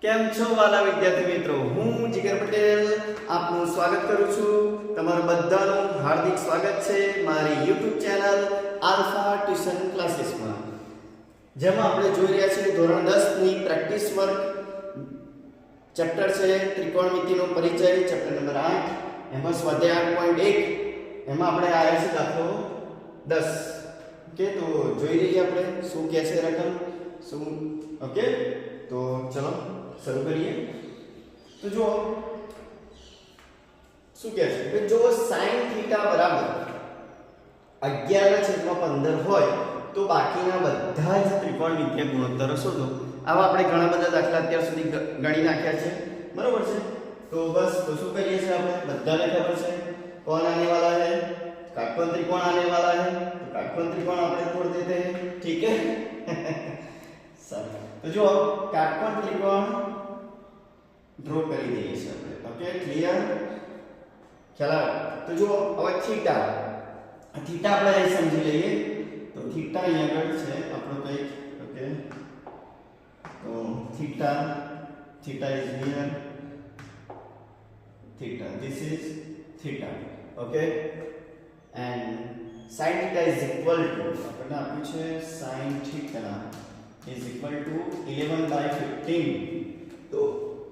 કેમ છો વાલા વિદ્યાર્થી મિત્રો હું જીગર પટેલ આપનું સ્વાગત કરું છું તમારું બધાનું હાર્દિક સ્વાગત છે મારી YouTube ચેનલ આલ્ફા ટ્યુશન ક્લાસીસમાં જેમાં આપણે જોઈ રહ્યા છીએ ધોરણ 10 ની પ્રેક્ટિસ વર્ક ચેપ્ટર છે ત્રિકોણમિતિનો પરિચય ચેપ્ટર નંબર 8 એમાં સ્વાધ્યાય 8.1 એમાં આપણે આવ્યા છે દાખલો 10 ઓકે તો જોઈ લઈએ આપણે શું કહે છે રકમ શું ઓકે તો ચલો શરૂ કરીએ તો જો શું કહે છે કે જો sin θ બરાબર 11/15 હોય તો બાકીના બધા જ ત્રિકોણમિતિય ગુણોત્તર શોધો આવા આપણે ઘણા બધા દાખલા અત્યાર સુધી ગણી નાખ્યા છે બરોબર છે તો બસ તો શું કરીએ છીએ આપણે બધાને ખબર છે કોણ आने वाला है काटकोण त्रिकोण आने वाला है तो काटकोण त्रिकोण आपने छोड़ देते हैं ठीक है સર તો જો કાટકોણ ત્રિકોણ ડ્રો કરી દઈએ છે આપણે ઓકે ક્લિયર ખ્યાલ આવે તો જો હવે થીટા થીટા આપણે સમજી લઈએ તો થીટા અહીંયા આગળ છે આપણો કંઈક ઓકે તો theta theta is here theta this is theta okay and sin theta is equal to આપણને આપ્યું છે sin theta is equal to 11 by 15 तो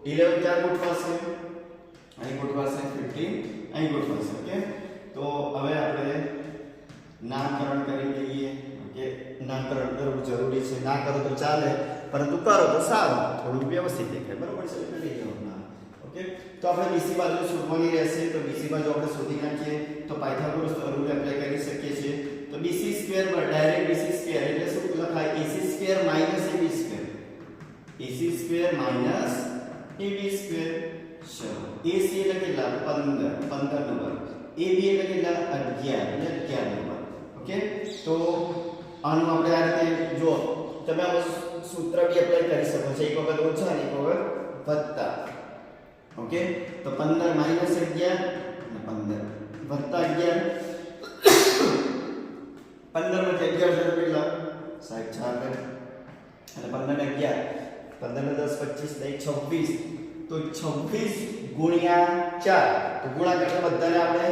11 क्या गुड पास है आई गुड पास है 15 आई गुड पास है ओके तो अब आपरे नामकरण करेंगे ये ओके नामकरण करो जरूरी है ना करो तो चले परंतु करो तो सारो थोड़ा व्यवस्थित देखे बराबर से लेके लीजिए अपना ओके तो आपने बीसी बाजू शुरू होनी तो बीसी बाजू आपने सोचना चाहिए तो पाइथागोरस थ्योरम भी अप्लाई कर सकते हैं તો BC સ્ક્વેર પર ડાયરેક્ટ BC સ્ક્વેર એટલે શું લખાય AC square AB square AC square AB square ચલો AC એટલે કેટલા 15 15 નો વર્ગ AB એટલે કેટલા 11 એટલે 11 નો વર્ગ ઓકે તો આનું આપણે આ રીતે જો તમે આ સૂત્ર બી એપ્લાય કરી શકો છો એક વખત ઓછા અને એક વખત વત્તા ઓકે તો 15 11 અને 15 11 પંદર પંદરમાંથી અગિયાર છે કેટલા સાહેબ ચાર અને પંદર ને અગિયાર પંદર ને દસ પચીસ નહીં છવ્વીસ તો છવ્વીસ ગુણ્યા ચાર તો ગુણાકાર બધાને આપણે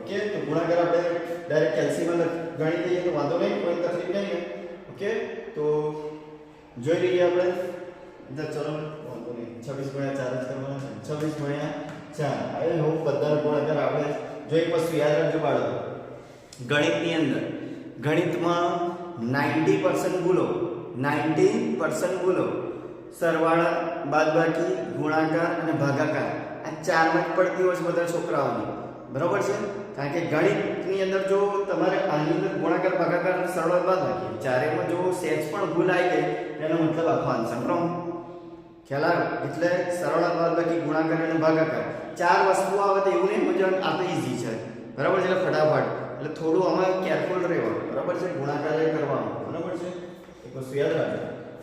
ઓકે તો ગુણાકાર આપણે ડાયરેક્ટ કેલ્સીમાં ગણી દઈએ તો વાંધો નહીં કોઈ તકલીફ નહીં ઓકે તો જોઈ લઈએ આપણે ચલો વાંધો નહીં છવ્વીસ ગુણ્યા ચાર જ કરવાના છે છવ્વીસ ગુણ્યા ચાર હવે હું બધાનો ગુણાકાર આપણે જો એક વસ્તુ યાદ રાખજો બાળકો ગણિતની અંદર ગણિતમાં નાઇન્ટી પર્સન્ટ ભૂલો નાઇન્ટી પર્સન્ટ ભૂલો સરવાળા બાદબાકી ગુણાકાર અને ભાગાકાર આ ચારમાં જ પડતી હોય છે બધા છોકરાઓની બરાબર છે કારણ કે ગણિતની અંદર જો તમારે આની અંદર ગુણાકાર ભાગાકાર અને સરવાળા બાદબાકી ચારેમાં જો સેટ્સ પણ ભૂલ આવી ગઈ એનો મતલબ આખો આન્સર રોંગ ખ્યાલ આવ્યો એટલે સરવાળા બાદબાકી ગુણાકાર અને ભાગાકાર ચાર વસ્તુઓ આવે તો એવું નહીં મજા આ તો ઈઝી છે બરાબર છે એટલે તો થોડું અમાર કેરફુલ રહેવા બરાબર છે ગુણાકાર લઈ કરવો બરાબર છે એકલો તૈયાર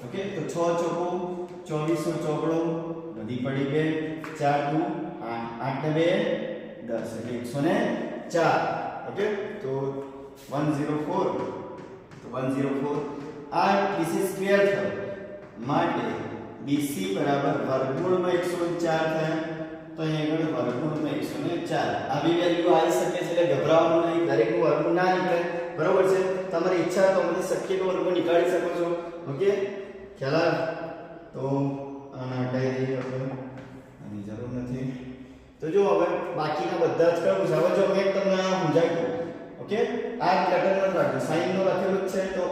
ઓકે તો 6 * 4 = 24 ચોગળો વધી પડી બે 4 * 2 = 8 8 - 2 = 10 104 ઓકે તો 104 તો 104 આ BC સ્ક્વેર થા માટે BC = વર્ગમૂળ માં 104 થાય તો અહીં આગળ વર્ગમૂળમાં એકસો ને આ આવી વેલ્યુ આવી શકે છે એટલે ગભરાવવાનું નહીં દરેકનું વર્ગમૂળ ના નીકળે બરોબર છે તમારી ઈચ્છા તો શક્ય શક્યનો વર્ગમૂળ નીકાળી શકો છો ઓકે ખ્યાલ તો આના હટાવી દઈએ આપણે આની જરૂર નથી તો જો હવે બાકીના બધા જ કરું હવે જો મેં તમને સમજાવી દઉં ઓકે આ પેટર્ન રાખજો સાઈનનો લખેલું છે તો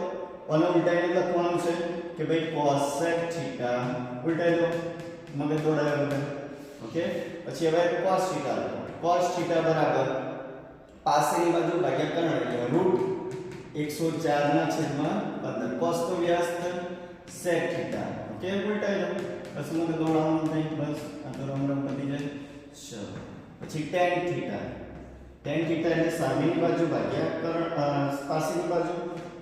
અને ઉલટાઈને લખવાનું છે કે ભાઈ cos θ ઉલટાઈ દો મગજ દોડાવ્યા વગર ओके પછી હવે એક પાસ થીટા લો cos थीटा બરાબર પાસેની બાજુ ભાગ્યા કર્ણ એટલે √104 / 15 cos તો વ્યાસ્થન સેક થીટા ઓકે ઉલટાય તો સમઘોળામાં એક બસ અંતરોમણ પડી જાય ચલો પછી tan थीटा tan थीटा એટલે સામેની બાજુ ભાગ્યા પાસેની બાજુ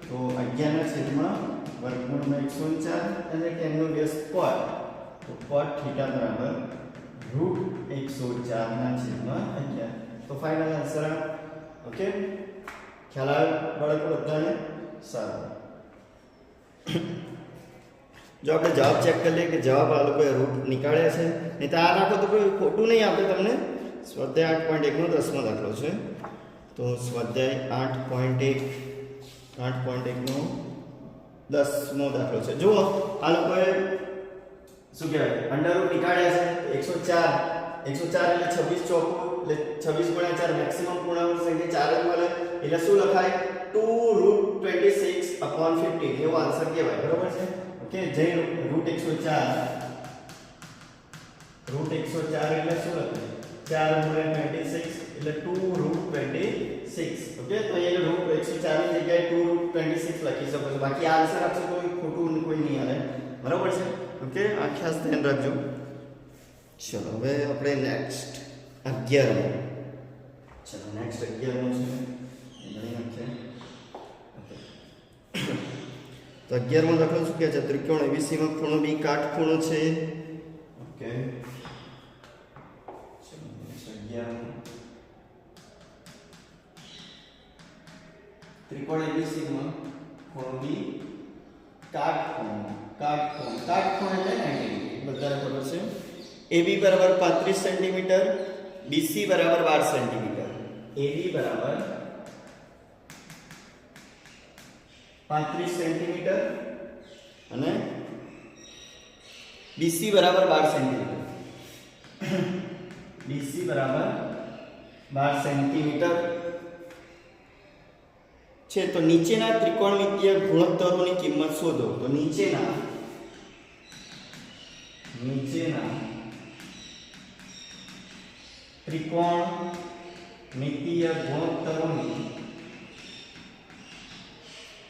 તો 11 / √104 એટલે tan નો વ્યસ્ત કોટ તો કોટ થીટા બરાબર રૂટ એકસો ચારના છેદમાં અગિયાર તો ફાઇનલ આન્સર આ ઓકે ખ્યાલ આવ્યો બાળકો બધાને સારું જો આપણે જવાબ ચેક કરી લઈએ કે જવાબ આ લોકોએ રૂટ નીકાળ્યા છે નહીં તો આ રાખો તો કોઈ ખોટું નહીં આપે તમને સ્વાધ્યાય આઠ પોઈન્ટ એકનો દસમો દાખલો છે તો સ્વાધ્યાય આઠ પોઈન્ટ એક આઠ પોઈન્ટ એકનો દસમો દાખલો છે જુઓ આ લોકોએ શું કહેવાય અંડર રૂટ નીકાળ્યા છે એકસો ચાર એકસો ચાર એટલે છવ્વીસ ચોખ્ખું એટલે છવ્વીસ ગુણ્યા ચાર મેક્સિમમ પૂર્ણાંક સંખ્યા ચાર જ મળે એટલે શું લખાય two root twenty six upon fifteen એવો આન્સર કહેવાય બરોબર છે ઓકે જય રૂટ એકસો ચાર રૂટ એકસો ચાર એટલે શું લખાય ચાર ગુણ્યા ટ્વેન્ટી સિક્સ એટલે two root twenty six okay તો એ રૂટ એકસો ચારની જગ્યાએ ટુ ટ્વેન્ટી સિક્સ લખી શકો છો બાકી આન્સર આપશે કોઈ ખોટું કોઈ નહીં આવે બરોબર છે ઓકે આ ખાસ ધ્યાન રાખજો ચલો હવે આપણે નેક્સ્ટ અગિયારમો ચલો નેક્સ્ટ અગિયારમાં છે તો અગિયારમાં દાખલો શું કહે છે ત્રિકોણ એબીસીમાં ખૂણો બી કાટખૂણો છે ઓકે ત્રિકોણ એબીસીમાં ખૂણો બી કાટખૂણો કાટકોણ કાટકોણ એટલે નાઇન્ટી ડિગ્રી બધાને ખબર છે એબી બરાબર પાંત્રીસ સેન્ટીમીટર બીસી બરાબર બાર સેન્ટીમીટર એબી બરાબર પાંત્રીસ સેન્ટીમીટર અને બીસી બરાબર બાર સેન્ટીમીટર બીસી બરાબર બાર સેન્ટીમીટર છે તો નીચેના ત્રિકોણમિતીય ગુણોત્તરોની કિંમત શોધો તો નીચેના नीचे ना त्रिकोण मिति या गुणोत्तरों में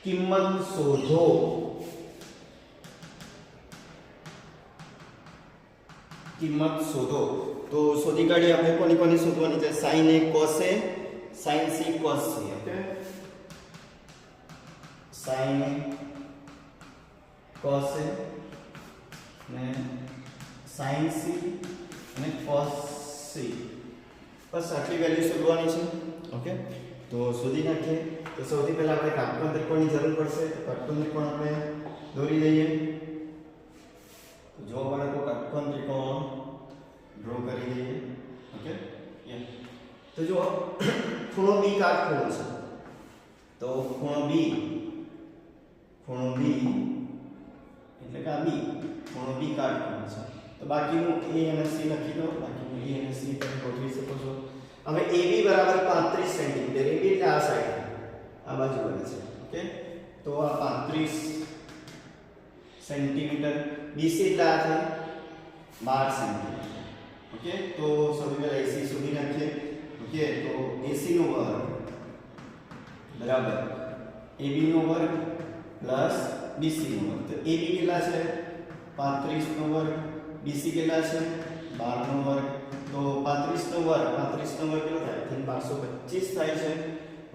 किमत शोधो किमत शोधो तो शोधी काढ़ी अपने को शोधवा sine A cos A sine C cos C okay sine A cos A sine C અને કોસ સી બસ આટલી વેલ્યુ શોધવાની છે ઓકે તો શોધી નાખીએ તો સૌથી પહેલાં આપણે કાટકોણ ત્રિકોણની જરૂર પડશે તો કાટકોણ ત્રિકોણ આપણે દોરી લઈએ જો તો કાટકોણ ત્રિકોણ ડ્રો કરી લઈએ ઓકે તો જો ખૂણો બી કાટખૂણો છે તો ખૂણો બી ખૂણો બી એટલે કે આ બી ખૂણો બી કાટખૂણો છે તો બાકીનું એ અને સી લખી દો બાકીનું એ અને સી તમે ગોઠવી શકો છો હવે એ બી બરાબર પાંત્રીસ સેન્ટીમીટર એ બી એટલે આ સાઈડ આ બાજુ બને છે ઓકે તો આ પાંત્રીસ સેન્ટીમીટર બીસી એટલે આ થાય બાર સેન્ટીમીટર ઓકે તો સૌથી પહેલાં એસી સુધી નાખીએ ઓકે તો એસીનો વર્ગ બરાબર એબીનો વર્ગ પ્લસ બીસીનો વર્ગ તો એબી કેટલા છે પાંત્રીસનો વર્ગ बीसी के क्या है बार नो वर्ग तो पत्रीस नो वर्ग पत्रीस नो वर्ग क्या आई थिंक बार सौ पच्चीस थे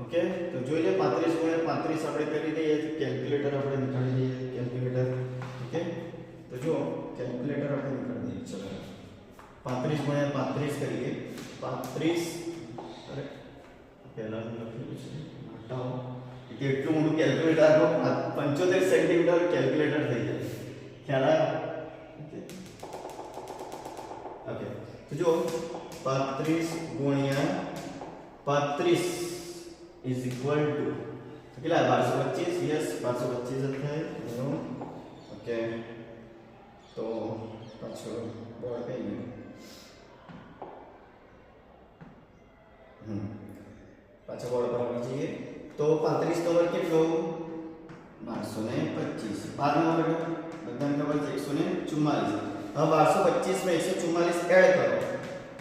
ओके तो जो लिए पत्रीस वो पत्रीस अपने करी दी है कैलक्युलेटर अपने निकाली दी है ओके तो जो कैलक्युलेटर अपने निकाल दी है चलो पत्रीस वो पत्रीस करिए पत्रीस अरे पहला नंबर क्यों लिखे हटाओ क्योंकि एक कैलकुलेटर को पंचोत्तर सेंटीमीटर कैलकुलेटर दे दिया क्या रहा ओके तो जो पत्रीस गुणिया पत्रीस इज इक्वल टू क्या बारह सौ पच्चीस यस बारह सौ पच्चीस ओके तो, हम्म। तो, तो पच्चीस एक सौ चुम्मालीस હવે બારસો પચીસમાં એકસો ચુમ્માલીસ એડ કરો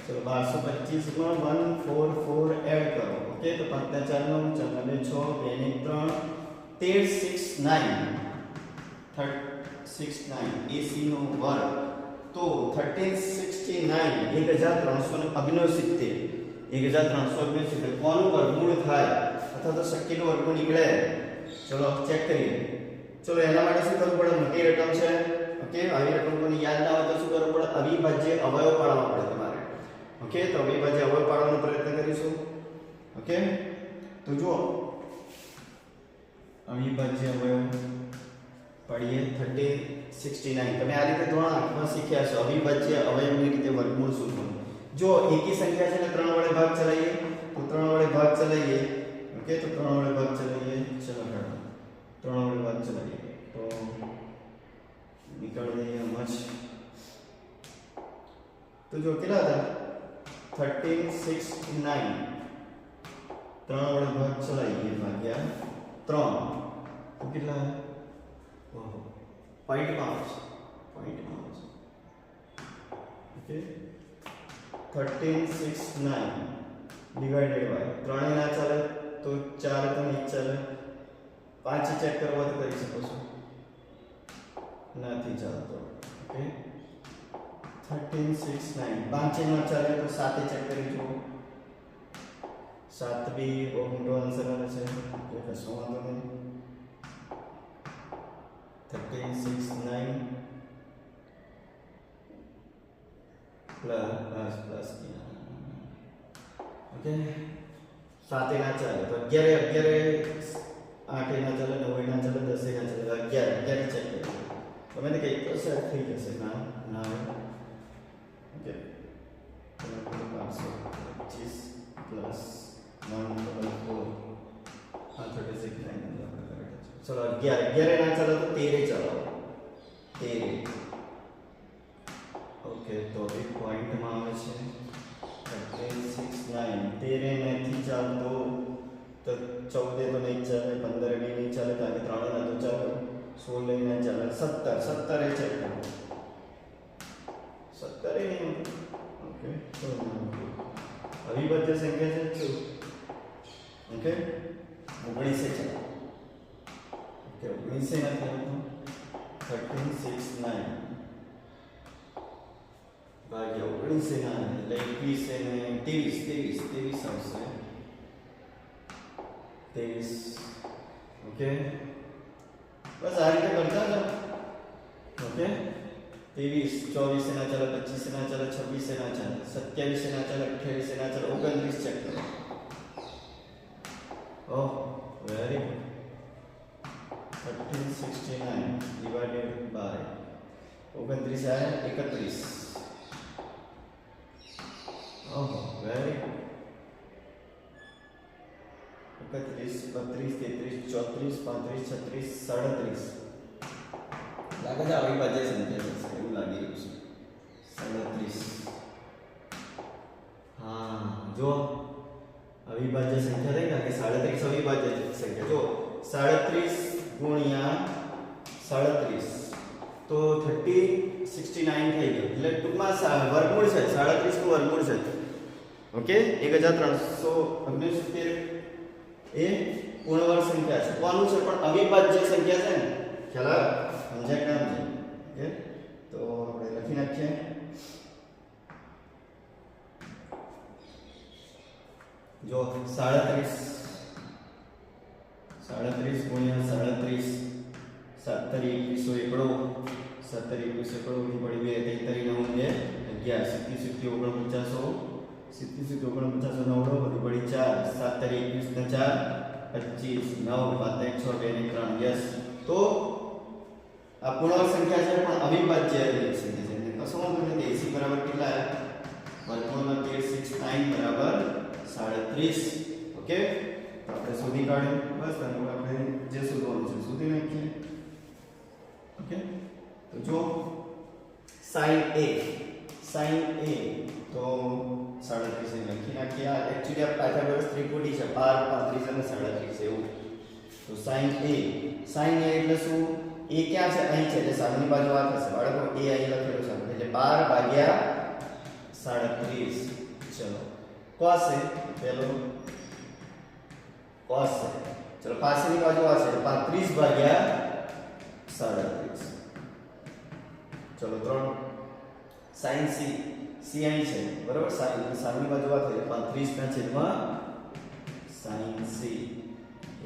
ચલો બારસો પચીસમાં વન ફોર ફોર એડ કરો ઓકે તો પાંચના ચાર નવ ચારને છ બે ને ત્રણ તેર six nine thirteen six nine એસીનો વર્ગ તો થર્ટીન સિક્સટી નાઇન એક હજાર ત્રણસો ને ઓગણસિત્તેર એક હજાર ત્રણસો ઓગણસિત્તેર કોનું વર્ગમૂળ થાય અથવા તો શક્યનું વર્ગમૂળ નીકળે ચલો ચેક કરીએ ચલો એના માટે શું કરવું પડે મોટી રકમ છે ઓકે આવી રકમ યાદ ના આવે તો શું કરવું પડે અવિભાજ્ય અવયવ પાડવા પડે તમારે ઓકે તો અવિભાજ્ય અવયવ પાડવાનો પ્રયત્ન કરીશું ઓકે તો જુઓ અવિભાજ્ય અવયવ પાડીએ થર્ટી સિક્સટી નાઇન તમે આ રીતે ધોરણ આઠમાં શીખ્યા છો અવિભાજ્ય અવયવની રીતે વર્ગમૂળ શોધવું જો એકી સંખ્યા છે ને ત્રણ વડે ભાગ ચલાવીએ તો ત્રણ વડે ભાગ ચલાવીએ ઓકે તો ત્રણ વડે ભાગ ચલાવીએ ચલો ત્રણ વડે ભાગ ચલાવીએ તો तो जो के थर्टीन सिक्स नाइन त्रा वे भाग्या त्रन पांच पॉइंट पांच okay six nine divided by त्रे ना चले तो चार तो नहीं चले पांच चेक करवा तो कर सको ना चलते तो. Okay okay? Thirteen six nine પાંચેમાં ચાલે તો સાતે ચેક કરી જુઓ સાત બી બહુ મોટો આન્સર આવે છે એટલે કશો વાંધો નહીં thirteen six nine plus plus okay સાતે ના ચાલે તો અગિયારે અગિયારે આઠે ના ચાલે નવે ના ચાલે દસે ના ચાલે અગિયાર અગિયાર ચેક કરી તમે કઈ તો સેટ થઈ જશે ના ના चलो ग्यारह ग्यारह ना चला तो तेरह चलाओ तेरह ओके तो अभी पॉइंट मांगे छे थर्टी सिक्स नाइन तेरह ने थी चाल तो तो चौदह तो नहीं चले पंद्रह भी नहीं चले तो आगे त्राणे ना तो चलो सोलह ना चले सत्तर सत्तर है चलता तो अविभाज्य संख्या से जो ओके उगड़ी से चला ओके उगड़ी से ना क्या थर्टीन सिक्स नाइन भाग्य उगड़ी से ना है लाइक बी से नहीं तेईस तेईस तेईस अंश है ओके बस आगे बढ़ता जाओ ओके तेवीस चौबीस हिनाचल पच्चीस हिनाचल छब्बीस हिनाचल सत्यावीस हिनाचल अट्ठावी हिनाचल ओगतरीस चैप्टर ओह वेरी छत्तीस सड़तीस लगता है अभी बजे संख्या 37 हां जो अविभाज्य संख्या है ना कि 370 अविभाज्य संख्या जो 37 * 37 तो 30 69 થઈ ગયો એટલે ટુકમાં વર્ગમૂળ છે 37 નું વર્ગમૂળ છે ઓકે 1369 એ પૂર્ણ વર્ગ સંખ્યા છે કોનું છે પર અવિભાજ્ય સંખ્યા છે ને ખબર સમજાય કેમ છે ઓકે काफी अच्छे जो साढ़े त्रीस साढ़े त्रीस बोलियां साढ़े सौ एकड़ो सत्तर इक्कीस एकड़ो की बड़ी हुई है तेतरी नौ अग्यार सीती सीती ओगड़ पचास सीती सीती ओगड़ पचास नौ बड़ी चार सत्तर इक्कीस न चार पच्चीस नौ बात एक सौ बेन एक यस तो अपूर्ण संख्या से अभी संख्या તો શું વાંધો નથી એસી બરાબર કેટલા વર્ગમૂળનો તેર સિક્સ નાઇન બરાબર સાડત્રીસ ઓકે તો આપણે શોધી કાઢ્યું બસ અને આપણે જે શોધવાનું છે શોધી નાખીએ ઓકે તો જો સાઈન એ સાઈન એ તો સાડત્રીસ લખી નાખીએ આ એકચ્યુઅલી આ પાયથાગોરસ ત્રિકોટી છે બાર પાંત્રીસ અને સાડત્રીસ એવું તો સાઈન એ સાઈન એ એટલે શું એ ક્યાં છે અહીં છે એટલે સામેની બાજુ આ થશે બાળકો એ અહીં લખેલું છે એટલે 12 ભાગ્યા 37 ચલો cos છે પેલો cos છે ચલો પાછળની બાજુ આ છે 35 ભાગ્યા 37 ચલો 3 sin c c અહીં છે બરાબર સામેની બાજુ આ થઈ 35 ના છેદમાં sin c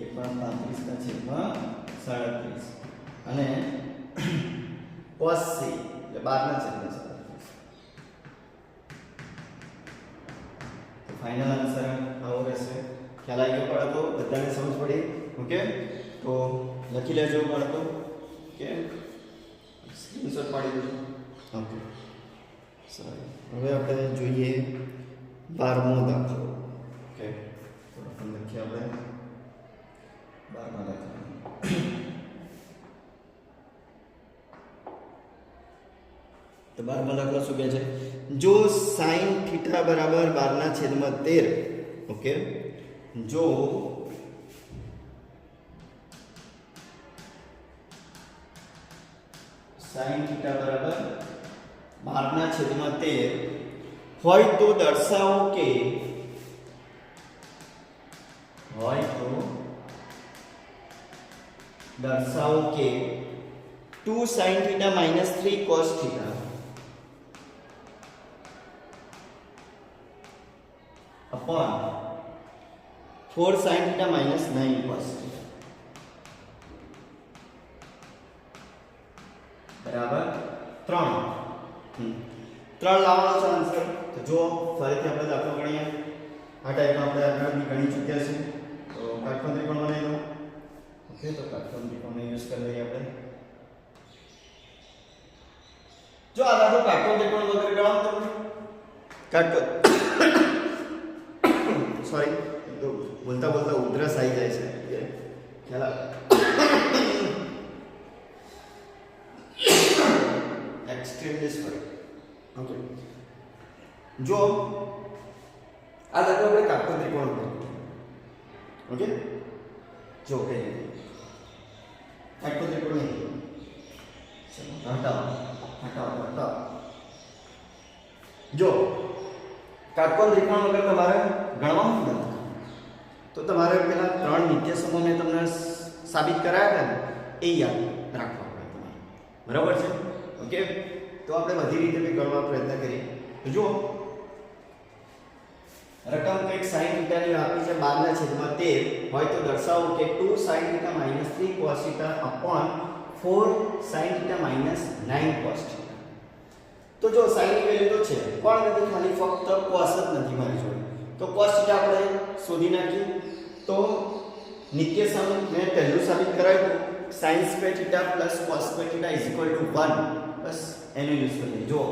એ પણ 35 ના છેદમાં 37 અને કોસ સી એટલે બારના ચિહ્ન છે ફાઇનલ આન્સર આવો રહેશે ખ્યાલ આવી ગયો બાળકો બધાને સમજ પડી ઓકે તો લખી લેજો બાળકો કે સ્ક્રીનશોટ પાડી દેજો ઓકે સારું હવે આપણે જોઈએ બારમો દાખલો ઓકે લખીએ આપણે બારમા દાખલા તો બારમાં દાખલો શું કહે છે જો સાઈન થીટા બરાબર બારના છેદમાં તેર ઓકે જો સાઈન થીટા બરાબર બારના છેદમાં તેર હોય તો દર્શાવો કે હોય તો દર્શાવો કે two sine theta minus three cos theta upon four sine theta minus nine cos બરાબર ત્રણ ત્રણ લાવવાનો છે આન્સર તો જો ફરીથી આપણે દાખલો ગણીએ આ ટાઈપનો આપણે આગળ ગણી ચૂક્યા છે તો કાટકોણ ત્રિકોણ બનાવી દો ઓકે તો કાટકોણ ત્રિકોણનો યુઝ કરી લઈએ આપણે જો આ દાખલો કાટકોણ ત્રિકોણ વગેરે ગણાવો તમને કાટકોણ સોરી બોલતા બોલતા ઉધરસ આવી જાય છે ખ્યાલ એક્સ્ટ્રીમલી સોરી ઓકે જો આ દાખલો આપણે કાપતો ત્રિકોણ ઓકે જો કઈ કાપતો ત્રિકોણ નહીં હટાવો હટાવો હટાવો જો કાટકોણ ત્રિકોણ વગર તમારે ગણવાનું નથી તો તમારે પેલા ત્રણ નિત્ય સમૂહને તમને સાબિત કરાયા હતા ને એ યાદ રાખવા પડે તમારે બરાબર છે ઓકે તો આપણે બધી રીતે બી ગણવા પ્રયત્ન કરીએ જુઓ રકમ કંઈક સાઈન થીટાની આપી છે બારના છેદમાં તેર હોય તો દર્શાવો કે two sine theta minus three cos theta upon four sine theta minus nine cos theta તો જો sin ની વેલ્યુ તો છે પણ નથી ખાલી ફક્ત cos જ નથી મારી જોડે તો cos થીટા આપણે શોધી નાખી તો નિત્ય સમ મેં પહેલું સાબિત કરાવ્યું sin square theta cos square theta 1 બસ એનો યુઝ કરીએ જો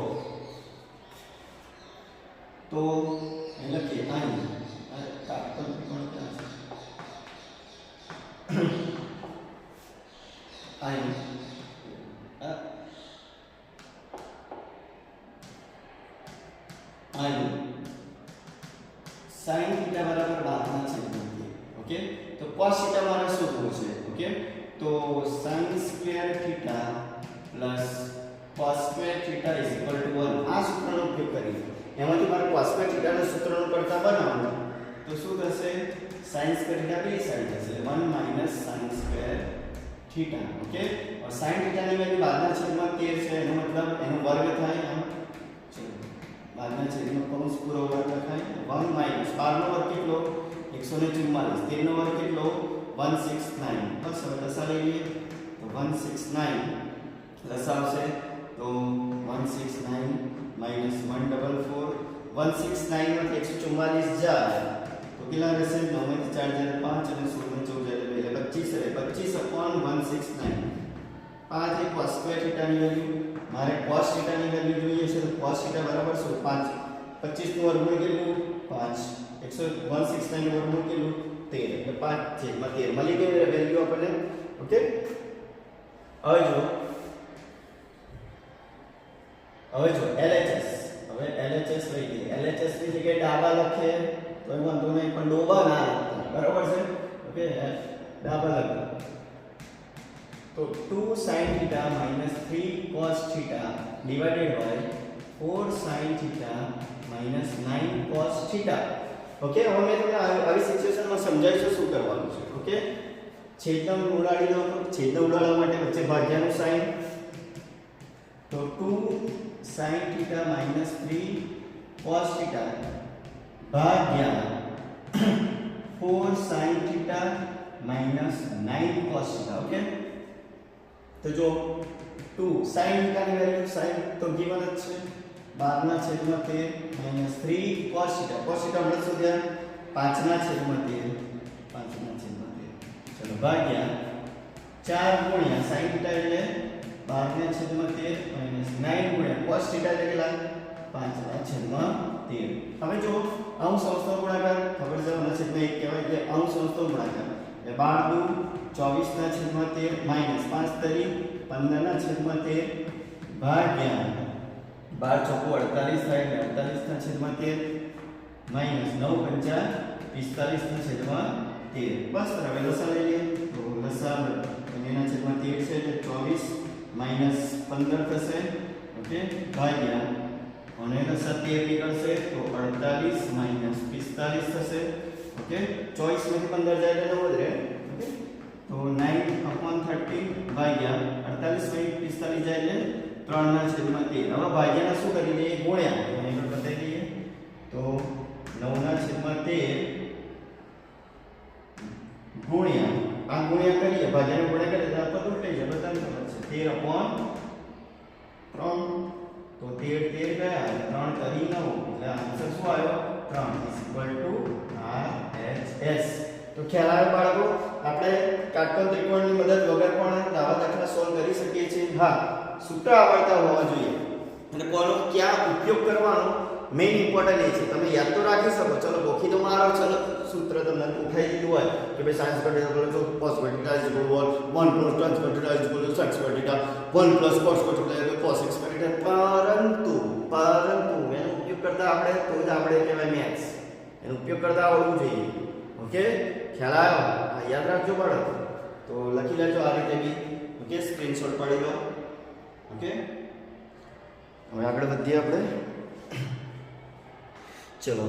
તો લખીએ અહીં અહીં आयु sin θ બરાબર બાદના છેદમાં ઓકે તો cos θ મારે શોધવું છે ઓકે તો sin2 θ cos2 θ 1 આ સૂત્રનો ઉપયોગ કરીએ એમાંથી મારે cos2 θ નું સૂત્રનો પડતા બનાવવાનું તો શું થશે sin2 θ બે સાઈડ થશે 1 sin2 θ ઓકે ઓર sin θ ની વેલ્યુ બાદના છેદમાં 13 છે એનો મતલબ એનો વર્ગ થાય આમ भागना चाहिए कौश पूरा वर्ग रखा है वन माइनस बारह वर्ग के लो एक सौ चुम्बालीस तेरह वर्ग के लो वन सिक्स नाइन बस हमें दसा लेंगे तो वन सिक्स नाइन दसा से तो one six nine minus one double four one six nine और एक सौ चुम्बालीस जा तो किला रहे नौ में चार जगह पाँच जगह सोलह चौदह पहले पच्चीस रहे पच्चीस अपॉन वन सिक्स नाइन 5 એ cos θ ની વેલ્યુ મારે cos θ ની વેલ્યુ જોઈએ છે તો cos θ બરાબર શું 5 25 નું વર્ગમૂળ કેટલું 5 169 નું વર્ગમૂળ કેટલું 13 એટલે 5 છે માં 13 મળી ગઈ વેલ્યુ આપણને ઓકે હવે જો હવે જો LHS હવે LHS લઈ લઈએ LHS ની જગ્યાએ ડાબા લખીએ તો એમાં તમે પણ ડોબા ના બરાબર છે ઓકે ડાબા લખીએ तो two sine theta minus three cos theta divided by four sine theta minus nine cos theta okay હવે મેં તમને આવી સિચ્યુએશનમાં સમજાવી છું શું કરવાનું છે ઓકે છેદમ ઉડાડી દો છેદ ઉડાડવા માટે વચ્ચે ભાગ્યાનું સાઇન તો two sine theta minus three cos theta ભાગ્યા four sine theta minus nine cos theta okay તો જો 2 sin થીટાની વેલ્યુ sin તો ગિવન જ છે 12 ના છેદમાં 13 3 cos થીટા cos થીટા હમણાં શોધ્યા 5 ના છેદમાં 13 5 ના છેદમાં 13 ચલો ભાગ્યા 4 ગુણ્યા sin થીટા એટલે 12 ના છેદમાં 13 9 ગુણ્યા cos થીટા એટલે કેટલા 5 ના છેદમાં 13 હવે જો અંશ અંશનો ગુણાકાર ખબર છે હમણાં છેદમાં 1 કહેવાય એટલે અંશ અંશનો ગુણાકાર એટલે 12 2 चौबीस ना छेद में माइनस पांच तरी पंदर ना छेद में भाग्या बार चौको तो अड़तालीस अड़तालीस ना छेद में माइनस नौ पंचा पिस्तालीस ना छेद में तेर बस हमें लसा ले लिए तो लसा बने ना छेद में तेर से चौबीस माइनस पंदर थे ओके भाग्या અને લસા તેર નીકળશે તો અડતાલીસ માઇનસ પિસ્તાલીસ થશે ઓકે ચોવીસ માંથી પંદર જાય તો વધારે ઓકે તો નાઇન અપોન થર્ટી ભાગ્યા અડતાલીસ પોઈન્ટ પિસ્તાલીસ જાય એટલે ત્રણના છેદમાં તેર હવે ભાગ્યાના શું કરી લઈએ ગુણ્યા તો એનો બતાવી દઈએ તો નવના છેદમાં તેર ગુણ્યા આ ગુણ્યા કરીએ ભાગ્યાને ગુણ્યા કરીએ તો આપણે ઉલટાઈ જાય બધાને ખબર છે તેર અપોન ત્રણ તો તેર તેર ગયા ત્રણ કરી નવ એટલે આન્સર શું આવ્યો ત્રણ is equal to R H S તો ખ્યાલ આવ્યો બાળકો કાટકોણ ત્રિકોણની મદદ વગર પણ આવા દાખલા સોલ્વ કરી શકીએ છીએ હા સૂત્ર આવડતા હોવા જોઈએ અને કોનો ક્યાં ઉપયોગ કરવાનો મેઇન ઇમ્પોર્ટન્ટ એ છે તમે યાદ તો રાખી શકો ચલો ગોખી તો મારો ચલો સૂત્ર તમને ઉઠાઈ દીધું હોય કે ભાઈ સાયન્સ ઘટી શકો છો is equal one one plus tans theta is equal secs theta one plus cos theta એટલે કોસ એક્સ ઘટીટા પરંતુ પરંતુ એનો ઉપયોગ કરતા આપણે તો જ આપણે કહેવાય મેથ્સ એનો ઉપયોગ કરતા આવડવું જોઈએ ઓકે ખ્યાલ આવ્યો યાદ રાખજો બાળકો તો લખી લેજો આ રીતે બી ઓકે સ્ક્રીનશોટ પાડી લો ઓકે હવે આગળ વધીએ આપણે ચલો